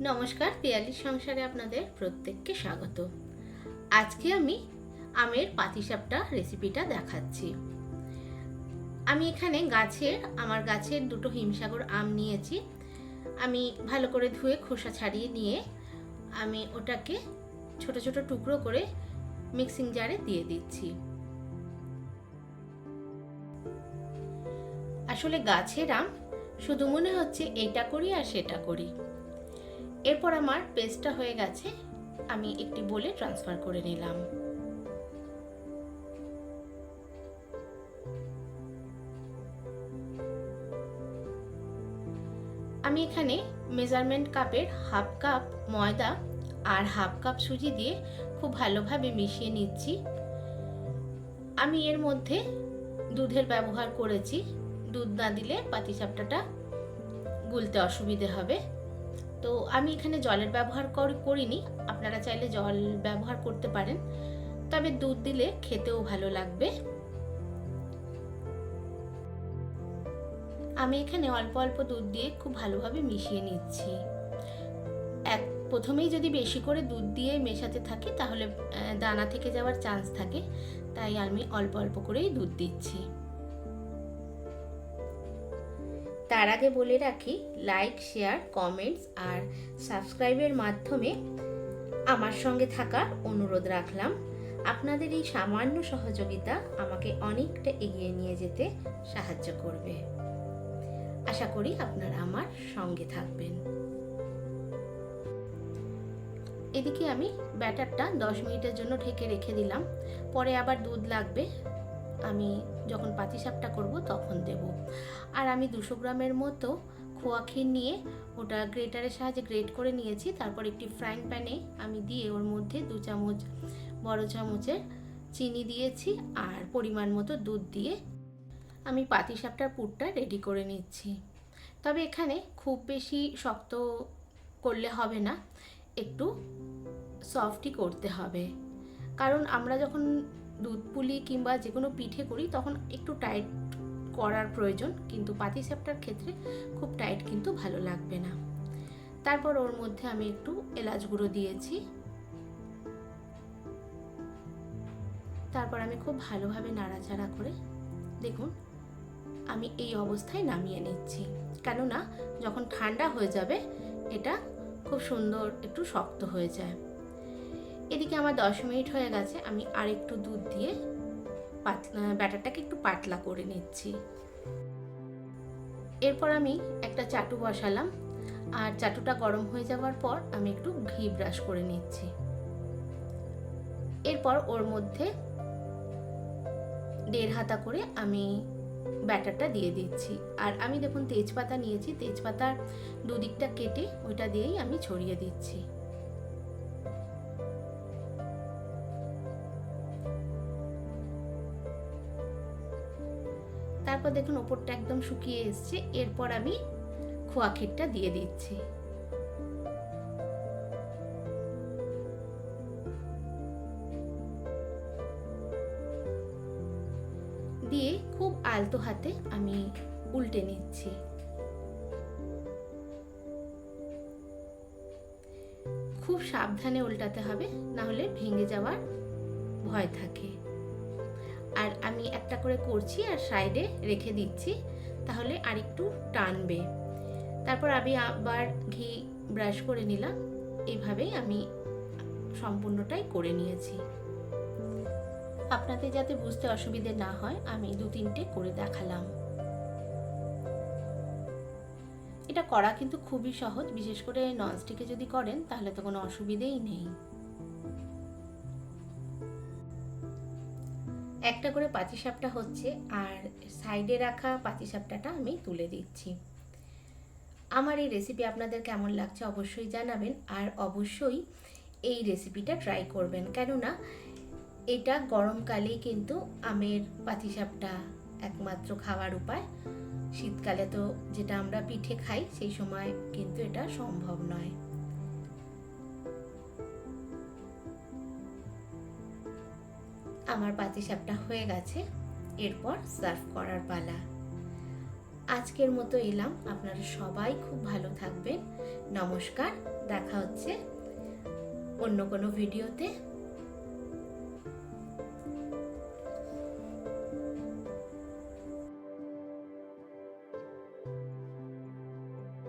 নমস্কার, পিয়ালির সংসারে আপনাদের প্রত্যেককে স্বাগত। আজকে আমি আমের পাতিসাপটা রেসিপিটা দেখাচ্ছি। আমি এখানে গাছের, আমার গাছের দুটো হিমসাগর আম নিয়েছি। আমি ভালো করে ধুয়ে খোসা ছাড়িয়ে নিয়ে আমি ওটাকে ছোট ছোট টুকরো করে মিক্সিং জারে দিয়ে দিচ্ছি। আসলে গাছের আম শুধু মনে হচ্ছে এইটা করি আর সেটা করি। এরপর আমার পেস্টটা হয়ে গেছে, আমি একটি বলে ট্রান্সফার করে নিলাম। আমি এখানে মেজারমেন্ট কাপের হাফ কাপ ময়দা আর হাফ কাপ সুজি দিয়ে খুব ভালোভাবে মিশিয়ে নিচ্ছি। আমি এর মধ্যে দুধের ব্যবহার করেছি। দুধ না দিলে পাতিসাপটাটা গুলতে অসুবিধে হবে। তো আমি এখানে জলের ব্যবহার করিনি। আপনারা চাইলে জল ব্যবহার করতে পারেন। তবে দুধ দিলে খেতেও ভালো লাগবে। আমি এখানে অল্প অল্প দুধ দিয়ে খুব ভালোভাবে মিশিয়ে নিচ্ছি। এক, প্রথমেই যদি বেশি করে দুধ দিয়ে মেশাতে থাকি, তাহলে দানা থেকে যাওয়ার চান্স থাকে। তাই আমি অল্প অল্প করেই দুধ দিচ্ছি। তার আগে বলে রাখি লাইক শেয়ার কমেন্টস আর সাবস্ক্রাইবের মাধ্যমে আমার সঙ্গে থাকার অনুরোধ রাখলাম। আপনাদের এই সামান্য সহযোগিতা আমাকে অনেকটা এগিয়ে নিয়ে যেতে সাহায্য করবে। আশা করি আপনারা আমার সঙ্গে থাকবেন। এদিকে আমি ব্যাটারটা দশ মিনিটের জন্য ঢেকে রেখে দিলাম। পরে আবার দুধ লাগবে। আমি যখন পাতিসাপটা করব তখন দেব। আর আমি দুশো গ্রামের মতো খোয়া ক্ষীর নিয়ে ওটা গ্রেটারের সাহায্যে গ্রেট করে নিয়েছি, তারপর একটি ফ্রাইং প্যানে আমি দিয়ে ওর মধ্যে দু চামচ, বড় চামচের চিনি দিয়েছি আর পরিমাণ মতো দুধ দিয়ে আমি পাতিসাপটার পুরটা রেডি করে নিচ্ছি। তবে এখানে খুব বেশি শক্ত করলে হবে না, একটু সফটই করতে হবে। কারণ আমরা যখন দুধ পুলি কিংবা যে কোনো পিঠে করি, তখন একটু টাইট করার প্রয়োজন। কিন্তু পাতিসাপটার ক্ষেত্রে খুব টাইট কিন্তু ভালো লাগবে না। তারপর ওর মধ্যে আমি একটু এলাচ গুঁড়ো দিয়েছি। তারপর আমি খুব ভালোভাবে নাড়াচাড়া করে, দেখুন, আমি এই অবস্থায় নামিয়ে নিচ্ছি। কেননা, যখন ঠান্ডা হয়ে যাবে, এটা খুব সুন্দর একটু শক্ত হয়ে যায়। এদিকে আমার দশ মিনিট হয়ে গেছে, আমি আর একটু দুধ দিয়ে পাতলা ব্যাটারটাকে একটু পাতলা করে নিচ্ছি। এরপর আমি একটা চাটু বসালাম, আর চাটুটা গরম হয়ে যাওয়ার পর আমি একটু ঘি ব্রাশ করে নিচ্ছি। এরপর ওর মধ্যে দেড় হাতা করে আমি ব্যাটারটা দিয়ে দিচ্ছি। আর আমি দেখুন তেজপাতা নিয়েছি, তেজপাতার দুদিকটা কেটে ওইটা দিয়েই আমি ছড়িয়ে দিচ্ছি। তারপর দেখুন ওপরটা একদম শুকিয়ে এসছে। এরপর আমি খোয়া ক্ষীরটা দিয়ে দিচ্ছি। দিয়ে খুব আলতো হাতে আমি উল্টে নিচ্ছি। খুব সাবধানে উল্টাতে হবে, না হলে ভেঙে যাওয়ার ভয় থাকে। আর আমি একটা করে করছি আর সাইডে রেখে দিচ্ছি, তাহলে আর একটু টানবে। তারপর আমি আবার ঘি ব্রাশ করে নিলাম এইভাবেই আমি সম্পূর্ণটাই করে নিয়েছি। আপনাদের যাতে বুঝতে অসুবিধে না হয়, আমি দু তিনটে করে দেখালাম। এটা করা কিন্তু খুবই সহজ, বিশেষ করে ননস্টিকে যদি করেন, তাহলে তো কোনো অসুবিধেই নেই। একটা করে পাতিসাপটা হচ্ছে আর সাইডে রাখা পাতিসাপটাটা আমি তুলে দিচ্ছি। আমার এই রেসিপি আপনাদের কেমন লাগছে অবশ্যই জানাবেন আর অবশ্যই এই রেসিপিটা ট্রাই করবেন। কেননা এটা গরমকালেই কিন্তু আমের পাতিসাপটা একমাত্র খাওয়ার উপায়। শীতকালে তো যেটা আমরা পিঠে খাই, সেই সময় কিন্তু এটা সম্ভব নয়। আমার পাতিসাপটা হয়ে গেছে, এরপর সার্ভ করার পালা। আজকের মতো এলাম, আপনারা সবাই খুব ভালো থাকবেন, নমস্কার, দেখা হচ্ছে অন্য কোনো ভিডিওতে।